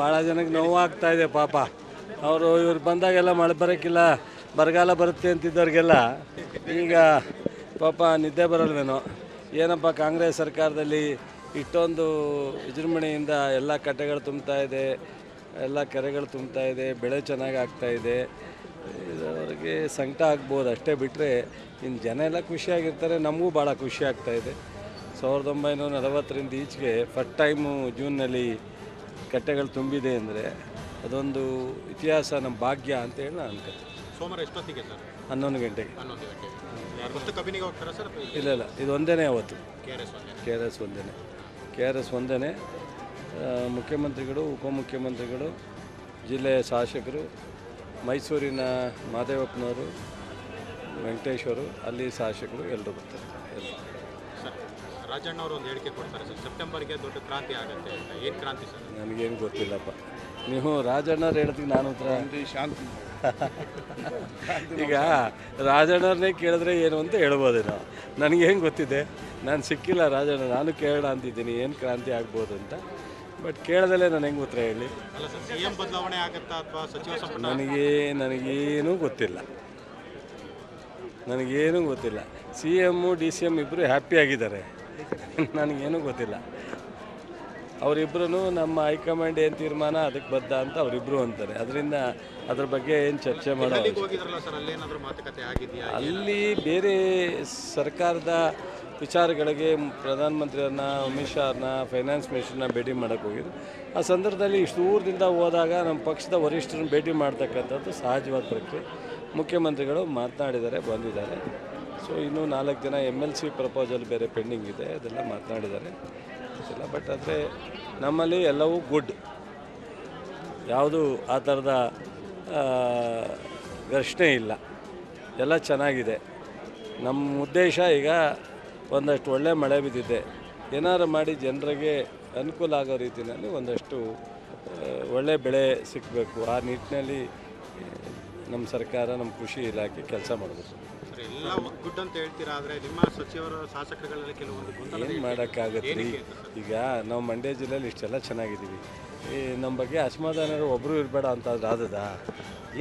ಭಾಳ ಜನಕ್ಕೆ ಆಗ್ತಾ ಇದೆ, ಪಾಪ. ಅವರು ಇವ್ರು ಬಂದಾಗೆಲ್ಲ ಮಳೆ ಬರೋಕ್ಕಿಲ್ಲ ಬರಗಾಲ ಬರುತ್ತೆ ಅಂತಿದ್ದವ್ರಿಗೆಲ್ಲ. ಈಗ ಪಾಪ ನಿದ್ದೆ ಬರಲ್ವೇನೋ. ಏನಪ್ಪ ಕಾಂಗ್ರೆಸ್ ಸರ್ಕಾರದಲ್ಲಿ ಇಷ್ಟೊಂದು ವಿಜೃಂಭಣೆಯಿಂದ ಎಲ್ಲ ಕಟ್ಟೆಗಳು ತುಂಬ್ತಾ ಇದೆ, ಎಲ್ಲ ಕೆರೆಗಳು ತುಂಬ್ತಾ ಇದೆ, ಬೆಳೆ ಚೆನ್ನಾಗಿ ಆಗ್ತಾ ಇದೆ. ಇದವ್ರಿಗೆ ಸಂಕಟ ಆಗ್ಬೋದು, ಅಷ್ಟೇ ಬಿಟ್ಟರೆ ಇನ್ನು ಜನ ಎಲ್ಲ ಖುಷಿಯಾಗಿರ್ತಾರೆ, ನಮಗೂ ಭಾಳ ಖುಷಿ ಆಗ್ತಾ ಇದೆ. ಸಾವಿರದ ಒಂಬೈನೂರ ನಲವತ್ತರಿಂದ ಈಚೆಗೆ ಫಸ್ಟ್ ಟೈಮು ಜೂನ್ನಲ್ಲಿ ಕಟ್ಟೆಗಳು ತುಂಬಿದೆ ಅಂದರೆ ಅದೊಂದು ಇತಿಹಾಸ ನಮ್ಮ ಭಾಗ್ಯ ಅಂತ ಹೇಳಿ ನಾನು ಅನ್ಕೋತೀನಿ ಸೋಮವಾರ ಎಷ್ಟೊತ್ತಿಗೆ ಸರ್? ಹನ್ನೊಂದು ಗಂಟೆಗೆ. ಹನ್ನೊಂದು ಗಂಟೆ ಯಾರು ಫಸ್ಟ್ ಕಬಿನಿಗೆ ಹೋಗ್ತಾರಾ ಸರ್ ಇಲ್ಲ ಇಲ್ಲ ಇದು ಒಂದೇ ಅವತ್ತು ಕೆ ಆರ್ ಎಸ್ ಒಂದೇ ಕೆ ಆರ್ ಎಸ್ ಒಂದೇ ಕೆ ಆರ್ ಎಸ್ ಒಂದೇ ಮುಖ್ಯಮಂತ್ರಿಗಳು ಉಪಮುಖ್ಯಮಂತ್ರಿಗಳು ಜಿಲ್ಲೆಯ ಶಾಸಕರು ಮೈಸೂರಿನ ಮಾದೇವಪ್ಪನವರು ವೆಂಕಟೇಶ್ವರು ಅಲ್ಲಿ ಶಾಸಕರು ಎಲ್ಲರೂ ಬರ್ತಾರೆ. ಎಲ್ಲರೂ ರಾಜಣ್ಣ ಅವರು ಒಂದು ಹೇಳಿಕೆ ಕೊಡ್ತಾರೆ ಸರ್. ಸೆಪ್ಟೆಂಬರ್ಗೆ ದೊಡ್ಡ ಕ್ರಾಂತಿ ಆಗುತ್ತೆ ಅಂತ. ಏನು ಕ್ರಾಂತಿ ಸರ್? ನನಗೇನು ಗೊತ್ತಿಲ್ಲಪ್ಪ. ನೀವು ರಾಜಣ್ಣವ್ರು ಹೇಳ್ತೀನಿ ನಾನು ಉತ್ತರ. ಶಾಂತಿ. ಈಗ ರಾಜಣ್ಣವ್ರನ್ನೇ ಕೇಳಿದ್ರೆ ಏನು ಅಂತ ಹೇಳ್ಬೋದೇನೋ. ನನಗೇನು ಗೊತ್ತಿದೆ. ನಾನು ಸಿಕ್ಕಿಲ್ಲ ರಾಜಣ್ಣ ನಾನು ಕೇಳೋಣ ಅಂತಿದ್ದೀನಿ. ಏನು ಕ್ರಾಂತಿ ಆಗ್ಬೋದು ಅಂತ. ಬಟ್ ಕೇಳದಲ್ಲೇ ನಾನು ಹೆಂಗೆ ಉತ್ತರ ಹೇಳಿ. ಅಲ್ಲ ಸರ್ ಸಿ ಎಂ ಬದಲಾವಣೆ ಆಗುತ್ತಾ ಅಥವಾ ಸಚಿವ ಸಂಪುಟ ನನಗೆ ನನಗೇನೂ ಗೊತ್ತಿಲ್ಲ. ನನಗೇನೂ ಗೊತ್ತಿಲ್ಲ. C M D C M ಇಬ್ಬರು ಹ್ಯಾಪಿಯಾಗಿದ್ದಾರೆ ನನಗೇನೂ ಗೊತ್ತಿಲ್ಲ. ಅವರಿಬ್ಬರೂ ನಮ್ಮ ಹೈಕಮಾಂಡ್ ಏನು ತೀರ್ಮಾನ ಅದಕ್ಕೆ ಬದ್ಧ ಅಂತ ಅವರಿಬ್ಬರು ಅಂತಾರೆ. ಅದರಿಂದ ಅದ್ರ ಬಗ್ಗೆ ಏನು ಚರ್ಚೆ ಮಾಡೋ ಅಲ್ಲಿ ಬೇರೆ ಸರ್ಕಾರದ ವಿಚಾರಗಳಿಗೆ ಪ್ರಧಾನಮಂತ್ರಿಯವ್ರನ್ನ ಅಮಿತ್ ಶಾ ಅವ್ರನ್ನ ಫೈನಾನ್ಸ್ ಮಿನಿಸ್ಟರ್ನ ಭೇಟಿ ಮಾಡೋಕ್ಕೆ ಹೋಗಿದ್ರು. ಆ ಸಂದರ್ಭದಲ್ಲಿ ಇಷ್ಟು ದೂರದಿಂದ ಹೋದಾಗ ನಮ್ಮ ಪಕ್ಷದ ವರಿಷ್ಠರನ್ನ ಭೇಟಿ ಮಾಡ್ತಕ್ಕಂಥದ್ದು ಸಹಜವಾದ ಪ್ರಕ್ರಿಯೆ. ಮುಖ್ಯಮಂತ್ರಿಗಳು ಮಾತನಾಡಿದ್ದಾರೆ ಬಂದಿದ್ದಾರೆ. ಸೊ ಇನ್ನೂ ನಾಲ್ಕು ಜನ ಎಂ ಎಲ್ ಸಿ ಪ್ರಪೋಸಲ್ ಬೇರೆ ಪೆಂಡಿಂಗ್ ಇದೆ, ಅದೆಲ್ಲ ಮಾತನಾಡಿದ್ದಾರೆ. ಗೊತ್ತಿಲ್ಲ ಬಟ್ ಆದರೆ ನಮ್ಮಲ್ಲಿ ಎಲ್ಲವೂ ಗುಡ್ ಯಾವುದು ಆ ಥರದ ಘರ್ಷಣೆ ಇಲ್ಲ. ಎಲ್ಲ ಚೆನ್ನಾಗಿದೆ. ನಮ್ಮ ಉದ್ದೇಶ ಈಗ ಒಂದಷ್ಟು ಒಳ್ಳೆ ಮಳೆ ಬಿದ್ದಿದೆ. ಏನಾರು ಮಾಡಿ ಜನರಿಗೆ ಅನುಕೂಲ ಆಗೋ ರೀತಿಯಲ್ಲಿ ಒಂದಷ್ಟು ಒಳ್ಳೆ ಬೆಳೆ ಸಿಕ್ಕಬೇಕು ಆ ನಿಟ್ಟಿನಲ್ಲಿ ನಮ್ಮ ಸರ್ಕಾರ ನಮ್ಮ ಕೃಷಿ ಇಲಾಖೆ ಕೆಲಸ ಮಾಡಬೇಕು ಸರ್ ಎಲ್ಲ ಗುಡ್ ಅಂತ ಹೇಳ್ತೀರಾ ಆದರೆ ನಿಮ್ಮ ಸಚಿವರ ಶಾಸಕರುಗಳಲ್ಲಿ ಕೆಲವೊಂದು ಗೊಂದಲ ಏನು ಮಾಡೋಕ್ಕಾಗತ್ತೆ ರೀ ಈಗ ನಾವು ಮಂಡ್ಯ ಜಿಲ್ಲೆಯಲ್ಲಿ ಇಷ್ಟೆಲ್ಲ ಚೆನ್ನಾಗಿದ್ದೀವಿ. ಈ ನಮ್ಮ ಬಗ್ಗೆ ಅಸಮಾಧಾನ ಒಬ್ಬರು ಇರಬೇಡ ಅಂತ ಆದದ?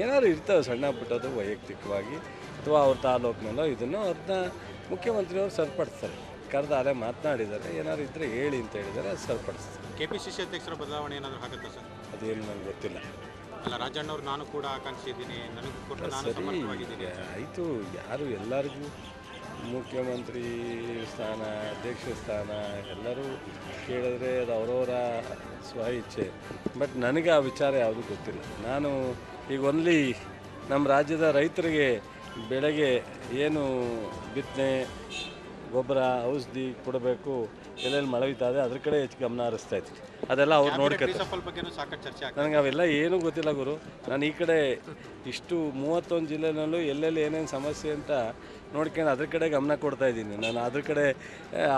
ಏನಾದ್ರು ಇರ್ತವೆ ಸಣ್ಣ ಪುಟ್ಟದು ವೈಯಕ್ತಿಕವಾಗಿ ಅಥವಾ ಅವ್ರ ತಾಲೂಕಿನಲ್ಲೋ ಇದನ್ನು ಅದನ್ನ ಮುಖ್ಯಮಂತ್ರಿಯವರು ಸರಿಪಡಿಸ್ತಾರೆ. ಕರೆದಾರೆ ಅಲ್ಲೇ ಮಾತನಾಡಿದ್ದಾರೆ ಏನಾದ್ರು ಇದ್ದರೆ ಹೇಳಿ ಅಂತ ಹೇಳಿದರೆ ಅದು ಸರಿಪಡಿಸ್ತಾರೆ. ಕೆ ಪಿ ಸಿ ಸಿ ಅಧ್ಯಕ್ಷರ ಬದಲಾವಣೆ ಏನಾದರೂ ಆಗುತ್ತಾ ಸರ್? ಅದೇನು ನನಗೆ ಗೊತ್ತಿಲ್ಲ. ಅಲ್ಲ ರಾಜಣ್ಣವ್ರು ನಾನು ಕೂಡ ಆಕಾಂಕ್ಷಿದ್ದೀನಿ. ನನಗೂ ಕೊಟ್ಟು ನಾನು ಸಮರ್ಥವಾಗಿದ್ದೀನಿ. ಆಯಿತು ಯಾರು ಎಲ್ಲರಿಗೂ ಮುಖ್ಯಮಂತ್ರಿ ಸ್ಥಾನ ಅಧ್ಯಕ್ಷ ಸ್ಥಾನ ಎಲ್ಲರೂ ಕೇಳಿದ್ರೆ ಅದು ಅವರವರ ಸ್ವ ಇಚ್ಛೆ. ಬಟ್ ನನಗೆ ಆ ವಿಚಾರ ಯಾವುದೂ ಗೊತ್ತಿಲ್ಲ. ನಾನು ಈಗ ಒನ್ಲಿ ನಮ್ಮ ರಾಜ್ಯದ ರೈತರಿಗೆ ಬೆಳೆಗೆ ಏನು ಬಿತ್ತನೆ ಗೊಬ್ಬರ ಔಷಧಿ ಕೊಡಬೇಕು ಎಲ್ಲೆಲ್ಲಿ ಮಳೆ ಇದೆ ಅದ್ರ ಕಡೆ ಹೆಚ್ಚು ಗಮನ ಹರಿಸ್ತಾ ಇದ್ವಿ. ಅದೆಲ್ಲ ಅವ್ರು ನೋಡ್ಕೊತಾರೆ ನನಗೆ ಅವೆಲ್ಲ ಏನೂ ಗೊತ್ತಿಲ್ಲ ಗುರು. ನಾನು ಈ ಕಡೆ ಇಷ್ಟು ಮೂವತ್ತೊಂದು ಜಿಲ್ಲೆನಲ್ಲೂ ಎಲ್ಲೆಲ್ಲಿ ಏನೇನು ಸಮಸ್ಯೆ ಅಂತ ನೋಡ್ಕೊಂಡು ಅದ್ರ ಕಡೆ ಗಮನ ಕೊಡ್ತಾ ಇದ್ದೀನಿ. ನಾನು ಅದ್ರ ಕಡೆ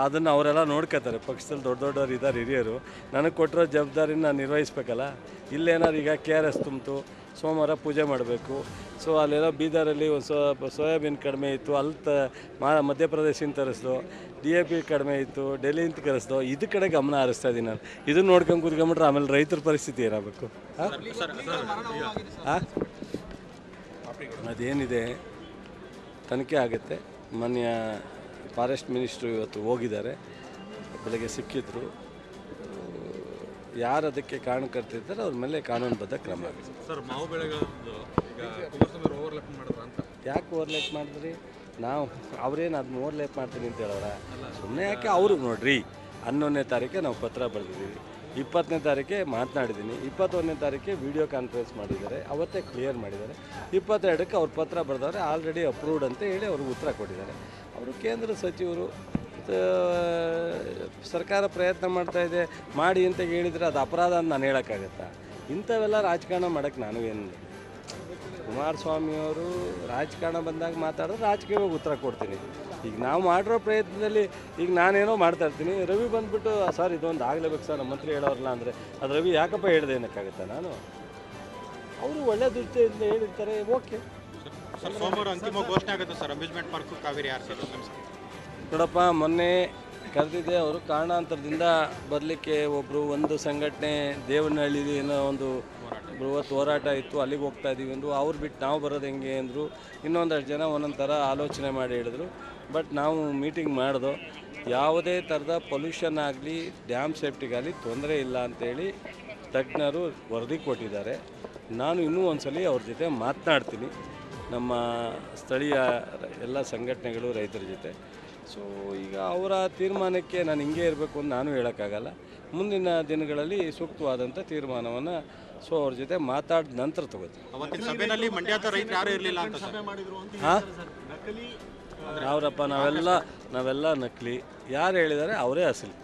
ಅದನ್ನು ಅವರೆಲ್ಲ ನೋಡ್ಕೋತಾರೆ ಪಕ್ಷದಲ್ಲಿ ದೊಡ್ಡ ದೊಡ್ಡವ್ರು ಇದ್ದಾರೆ ಹಿರಿಯರು. ನನಗೆ ಕೊಟ್ಟಿರೋ ಜವಾಬ್ದಾರಿನ ನಾನು ನಿರ್ವಹಿಸ್ಬೇಕಲ್ಲ? ಇಲ್ಲೇನಾದ್ರು ಈಗ ಕೆ ಆರ್ ಎಸ್ ತುಂಬಿತು ಸೋಮವಾರ ಪೂಜೆ ಮಾಡಬೇಕು. ಸೊ ಅಲ್ಲೆಲ್ಲ ಬೀದರಲ್ಲಿ ಒಂದು ಸ್ವಲ್ಪ ಸೋಯಾಬೀನ್ ಕಡಿಮೆ ಇತ್ತು ಅಲ್ಲಿ ತ ಮಾ ಮಧ್ಯಪ್ರದೇಶಿಂದ ತರಿಸ್ದು ಡಿ ಎ ಪಿ ಕಡಿಮೆ ಇತ್ತು ಡೆಲ್ಲಿಂದ ಕರೆಸ್ದು ಇದು ಕಡೆ ಗಮನ ಹರಿಸ್ತಾ ಇದ್ದೀನಿ ನಾನು. ಇದು ನೋಡ್ಕೊಂಡು ಕೂತ್ಕೊಂಬಿಟ್ರೆ ಆಮೇಲೆ ರೈತರ ಪರಿಸ್ಥಿತಿ ಏನಾಗಬೇಕು? ಅದೇನಿದೆ? ತನಿಖೆ ಆಗುತ್ತೆ. ಮಾನ್ಯ ಫಾರೆಸ್ಟ್ ಮಿನಿಸ್ಟ್ರು ಇವತ್ತು ಹೋಗಿದ್ದಾರೆ. ಬೆಳಗ್ಗೆ ಸಿಕ್ಕಿದ್ರು. ಯಾರು ಅದಕ್ಕೆ ಕಾರಣಕರ್ತಿದ್ದಾರೆ ಅವ್ರ ಮೇಲೆ ಕಾನೂನುಬದ್ಧ ಕ್ರಮ. ಆಗುತ್ತೆ ಓವರ್ಲ್ಯಾಪ್ ಮಾಡಿದ್ರ ಅಂತ. ಯಾಕೆ ಮಾಡಿದ್ರಿ? ನಾವು ಅವ್ರೇನು ಅದನ್ನ ಓವರ್ಲೇಪ್ ಮಾಡ್ತೀನಿ ಅಂತ ಹೇಳೋರ ಸುಮ್ಮನೆ ಯಾಕೆ ಅವರು ನೋಡ್ರಿ? ಹನ್ನೊಂದನೇ ತಾರೀಕೆ ನಾವು ಪತ್ರ ಬರೆದಿದ್ದೀವಿ. ಇಪ್ಪತ್ತನೇ ತಾರೀಕೆ ಮಾತನಾಡಿದ್ದೀನಿ ಇಪ್ಪತ್ತೊಂದನೇ ತಾರೀಕೆ ವಿಡಿಯೋ ಕಾನ್ಫರೆನ್ಸ್ ಮಾಡಿದ್ದಾರೆ. ಅವತ್ತೇ ಕ್ಲಿಯರ್ ಮಾಡಿದ್ದಾರೆ. ಇಪ್ಪತ್ತೆರಡಕ್ಕೆ ಅವ್ರು ಪತ್ರ ಬರೆದವ್ರೆ ಆಲ್ರೆಡಿ ಅಪ್ರೂವ್ಡ್ ಅಂತ ಹೇಳಿ ಅವ್ರಿಗೆ ಉತ್ತರ ಕೊಟ್ಟಿದ್ದಾರೆ. ಅವರು ಕೇಂದ್ರ ಸಚಿವರು ಸರ್ಕಾರ ಪ್ರಯತ್ನ ಮಾಡ್ತಾ ಇದೆ ಮಾಡಿ ಅಂತ ಹೇಳಿದರೆ ಅದು ಅಪರಾಧ ಅಂತ ನಾನು ಹೇಳೋಕ್ಕಾಗತ್ತಾ? ಇಂಥವೆಲ್ಲ ರಾಜಕಾರಣ ಮಾಡೋಕ್ಕೆ ನಾನು ಏನು ಕುಮಾರಸ್ವಾಮಿಯವರು ರಾಜಕಾರಣ ಬಂದಾಗ ಮಾತಾಡಿದ್ರೆ ರಾಜಕೀಯವಾಗಿ ಉತ್ತರ ಕೊಡ್ತೀನಿ. ಈಗ ನಾವು ಮಾಡಿರೋ ಪ್ರಯತ್ನದಲ್ಲಿ ಈಗ ನಾನೇನೋ ಮಾಡ್ತಾ ಇರ್ತೀನಿ. ರವಿ ಬಂದ್ಬಿಟ್ಟು ಸರ್ ಇದೊಂದು ಆಗಲೇಬೇಕು ಸರ್ ನಮ್ಮ ಮಂತ್ರಿ ಹೇಳೋರಲ್ಲ ಅಂದರೆ ಅದು ರವಿ ಯಾಕಪ್ಪ ಹೇಳಿದೆ ಏನಕ್ಕಾಗುತ್ತೆ ನಾನು? ಅವರು ಒಳ್ಳೆ ದೃಷ್ಟಿಯಿಂದ ಹೇಳಿರ್ತಾರೆ ಓಕೆ. ಸೋಮವಾರ ಅಂತಿಮ ಘೋಷಣೆ ಆಗುತ್ತೆ sir amusement park Kaveri R C ನೋಡಪ್ಪ ಮೊನ್ನೆ ಕರೆದಿದ್ದೆ ಅವರು ಕಾರಣಾಂತರದಿಂದ ಬರಲಿಕ್ಕೆ ಒಬ್ಬರು ಒಂದು ಸಂಘಟನೆ ದೇವನಹಳ್ಳಿ ಏನೋ ಒಂದು ಬೃಹತ್ ಹೋರಾಟ ಇತ್ತು, ಅಲ್ಲಿಗೆ ಹೋಗ್ತಾ ಇದ್ದೀವಿ ಅಂದರು, ಅವ್ರು ಬಿಟ್ಟು ನಾವು ಬರೋದು ಹೆಂಗೆ ಅಂದರು, ಇನ್ನೊಂದಷ್ಟು ಜನ ಒಂದೊಂದು ಥರ ಆಲೋಚನೆ ಮಾಡಿ ಹೇಳಿದ್ರು. ಬಟ್ ನಾವು ಮೀಟಿಂಗ್ ಮಾಡ್ದೋ, ಯಾವುದೇ ಥರದ ಪೊಲ್ಯೂಷನ್ ಆಗಲಿ ಡ್ಯಾಮ್ ಸೇಫ್ಟಿಗಾಗಲಿ ತೊಂದರೆ ಇಲ್ಲ ಅಂತೇಳಿ ತಜ್ಞರು ವರದಿ ಕೊಟ್ಟಿದ್ದಾರೆ. ನಾನು ಇನ್ನೂ ಒಂದ್ಸಲಿ ಅವ್ರ ಜೊತೆ ಮಾತನಾಡ್ತೀನಿ, ನಮ್ಮ ಸ್ಥಳೀಯ ಎಲ್ಲ ಸಂಘಟನೆಗಳು, ರೈತರ ಜೊತೆ. ಸೊ ಈಗ ಅವರ ತೀರ್ಮಾನಕ್ಕೆ ನಾನು ಹಿಂಗೆ ಇರಬೇಕು ಅಂತ ನಾನು ಹೇಳೋಕ್ಕಾಗಲ್ಲ. ಮುಂದಿನ ದಿನಗಳಲ್ಲಿ ಸೂಕ್ತವಾದಂಥ ತೀರ್ಮಾನವನ್ನು ಸೊ ಅವ್ರ ಜೊತೆ ಮಾತಾಡಿದ ನಂತರ ತಗೋತೀವಿ ಅವತ್ತಿನ ಸಭೆಯಲ್ಲಿ ಮಂಡ್ಯದ ರೈತರು ಯಾರು ಇರಲಿಲ್ಲ ಅಂತ ಸರ್. ಹಾಂ? ಅವರಪ್ಪ ನಾವೆಲ್ಲ ನಾವೆಲ್ಲ ನಕಲಿ. ಯಾರು ಹೇಳಿದ್ದಾರೆ ಅವರೇ ಅಸಲಿ.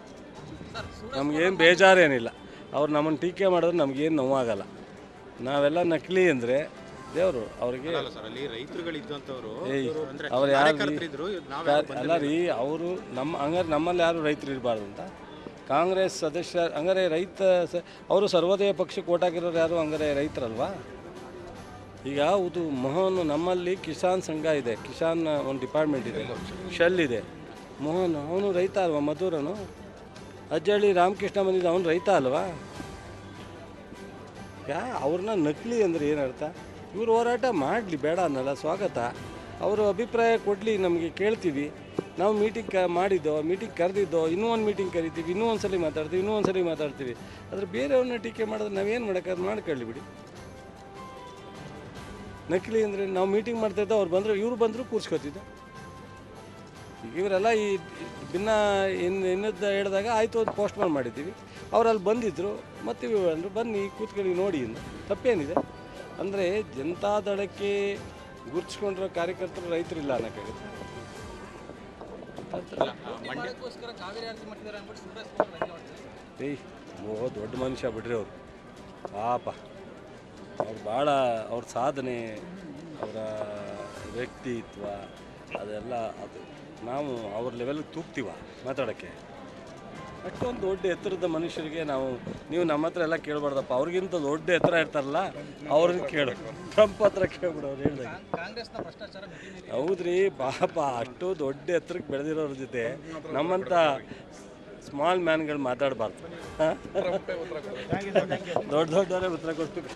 ನಮಗೇನು ಬೇಜಾರೇನಿಲ್ಲ. ಅವ್ರು ನಮ್ಮನ್ನು ಟೀಕೆ ಮಾಡಿದ್ರೆ ನಮಗೇನು ನೋವಾಗಲ್ಲ. ನಾವೆಲ್ಲ ನಕಲಿ ಅಂದರೆ ದೇವರು ಅವ್ರಿಗೆ ಅವ್ರು ಯಾರು ಅಲ್ಲ ರೀ ಅವರು ನಮ್ಮ ಹಂಗಾರೆ ನಮ್ಮಲ್ಲಿ ಯಾರು ರೈತರು ಇರಬಾರ್ದು ಅಂತ? ಕಾಂಗ್ರೆಸ್ ಸದಸ್ಯ, ಹಂಗಾರೆ ರೈತ ಅವರು ಸರ್ವೋದಯ ಪಕ್ಷಕ್ಕೆ ಓಟ್ ಹಾಕಿರೋರು ಯಾರು? ಹಂಗಾರೆ ರೈತರಲ್ವಾ? ಈಗ ಇದು ಮೋಹನ್ ನಮ್ಮಲ್ಲಿ ಕಿಸಾನ್ ಸಂಘ ಇದೆ. ಕಿಸಾನ್ ಒಂದು ಡಿಪಾರ್ಟ್ಮೆಂಟ್ ಇದೆ. ಶೆಲ್ ಇದೆ. ಮೋಹನ್, ಅವನು ರೈತ ಅಲ್ವಾ? ಮಧುರನು? ಅಜ್ಜಳ್ಳಿ ರಾಮಕೃಷ್ಣ ಬಂದಿದ್ದ ಅವನು ರೈತ ಅಲ್ವಾ? ಯಾ, ಅವ್ರನ್ನ ನಕಲಿ ಅಂದರೆ ಏನರ್ಥ ಇವ್ರು ಹೋರಾಟ ಮಾಡಲಿ, ಬೇಡ ಅನ್ನಲ್ಲ, ಸ್ವಾಗತ. ಅವರು ಅಭಿಪ್ರಾಯ ಕೊಡಲಿ, ನಮಗೆ ಕೇಳ್ತೀವಿ. ನಾವು ಮೀಟಿಂಗ್ ಕ, ಮಾಡಿದ್ದೋ ಮೀಟಿಂಗ್ ಕರೆದಿದ್ದೋ, ಇನ್ನೂ ಒಂದು ಮೀಟಿಂಗ್ ಕರಿತೀವಿ, ಇನ್ನೂ ಒಂದು ಸಲ ಮಾತಾಡ್ತೀವಿ, ಇನ್ನೂ ಒಂದು ಸಲ ಮಾತಾಡ್ತೀವಿ. ಆದರೆ ಬೇರೆಯವ್ರನ್ನ ಟೀಕೆ ಮಾಡಿದ್ರೆ ನಾವೇನು ಮಾಡೋಕ್ಕಾದ್ರು ಮಾಡ್ಕೊಳ್ಳಿ ಬಿಡಿ. ನಕಲಿ ಅಂದರೆ ನಾವು ಮೀಟಿಂಗ್ ಮಾಡ್ತಾಯಿದ್ದೋ ಅವ್ರು ಬಂದರು, ಇವ್ರು ಬಂದರು ಕೂರ್ಸ್ಕೊತಿದ್ದ. ಇವರೆಲ್ಲ ಈ ಭಿನ್ನ ಇನ್ನು ಇನ್ನದ್ದು ಹೇಳಿದಾಗ ಆಯಿತು ಅಂತ ಪೋಸ್ಟ್ಮಾನ್ ಮಾಡಿದ್ದೀವಿ. ಅವ್ರು ಅಲ್ಲಿ ಬಂದಿದ್ದರು ಮತ್ತೆ ಇವರು ಅಂದರು ಬನ್ನಿ, ಕೂತ್ಕೊಳ್ಳಿ ನೋಡಿ ಅಂತ ತಪ್ಪೇನಿದೆ. ಅಂದರೆ ಜನತಾದಳಕ್ಕೆ ಗುರುತಿಸ್ಕೊಂಡಿರೋ ಕಾರ್ಯಕರ್ತರು ರೈತರಿಲ್ಲ ಅನ್ನೋಕ್ಕಾಗುತ್ತೆ. ಏಯ್, ಓ, ದೊಡ್ಡ ಮನುಷ್ಯ ಬಿಡ್ರಿ ಅವರು. ಪಾಪ. ಅವ್ರು ಭಾಳ, ಅವ್ರ ಸಾಧನೆ, ಅವರ ವ್ಯಕ್ತಿತ್ವ, ಅದೆಲ್ಲ ಅದು. ನಾವು ಅವ್ರ ಲೆವೆಲ್ಗೆ ತೂಗ್ತೀವ ಮಾತಾಡೋಕ್ಕೆ? ಅಷ್ಟೊಂದು ದೊಡ್ಡ ಎತ್ತರದ ಮನುಷ್ಯರಿಗೆ ನಾವು ನೀವು ನಮ್ಮ ಹತ್ರ ಎಲ್ಲ ಕೇಳಬಾರ್ದಪ್ಪ. ಅವ್ರಿಗಿಂತ ದೊಡ್ಡ ಎತ್ತರ ಇರ್ತಾರಲ್ಲ ಅವ್ರನ್ನ ಕೇಳು. ಟ್ರಂಪ್ ಹತ್ರ ಕೇಳ್ಬಿಡು ಅವ್ರು ಹೇಳ್ದಾಗ. ಹೌದ್ರಿ ಪಾಪ ಅಷ್ಟು ದೊಡ್ಡ ಎತ್ತರಕ್ಕೆ ಬೆಳೆದಿರೋರ ಜೊತೆ ನಮ್ಮಂಥ ಸ್ಮಾಲ್ ಮ್ಯಾನ್ಗಳು ಮಾತಾಡಬಾರ್ದು. ದೊಡ್ಡ ದೊಡ್ಡವರೇ ಉತ್ತರ ಕೊಡ್ಬೇಕು